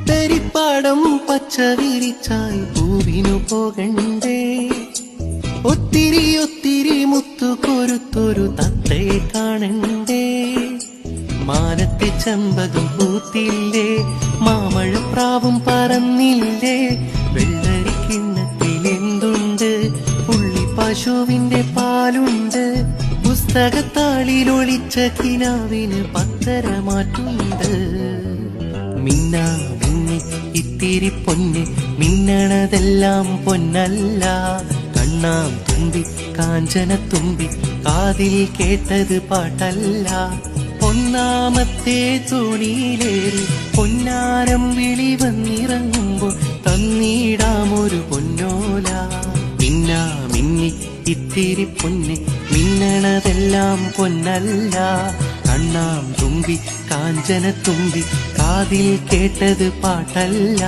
പുത്തരിപ്പാടം പച്ച വിരിച്ചാൽ പൂവിനു പോകണ്ടേ? ഒത്തിരി ഒത്തിരി മുത്തു കൊരുത്തൊരു തത്തയെ കാണണ്ടേ? മാനത്തെ ചെമ്പകം പൂത്തില്ലേ? മാമഴപ്രാവും പറന്നില്ലേ? വെള്ളരിക്കിണ്ണത്തിൽ എന്തുണ്ട്? പുള്ളി പശുവിന്റെ പാലുണ്ട്. പുസ്തകത്താളിൽ ഒളിച്ച കിനാവിന് പത്തര മാറ്റുണ്ട്. മിന്നാ മിന്നി ഇത്തിരി പൊന്ന് മിന്നണതെല്ലാം പൊന്നല്ല. കണ്ണാം തുമ്പി കാഞ്ചന തുമ്പി കാതിൽ കേട്ടത് പാട്ടല്ല. ഒന്നാമത്തെ തോണിയിലേറി പൊന്നാരം വിളി വന്നിറങ്ങുമ്പോൾ തന്നീടാമൊരു പൊന്നോല. മിന്നാ മിന്നി ഇത്തിരി പൊന്ന് മിന്നണതെല്ലാം പൊന്നല്ല. കണ്ണാം തുമ്പി കാഞ്ചന തുമ്പി കാതിൽ കേട്ടത് പാട്ടല്ല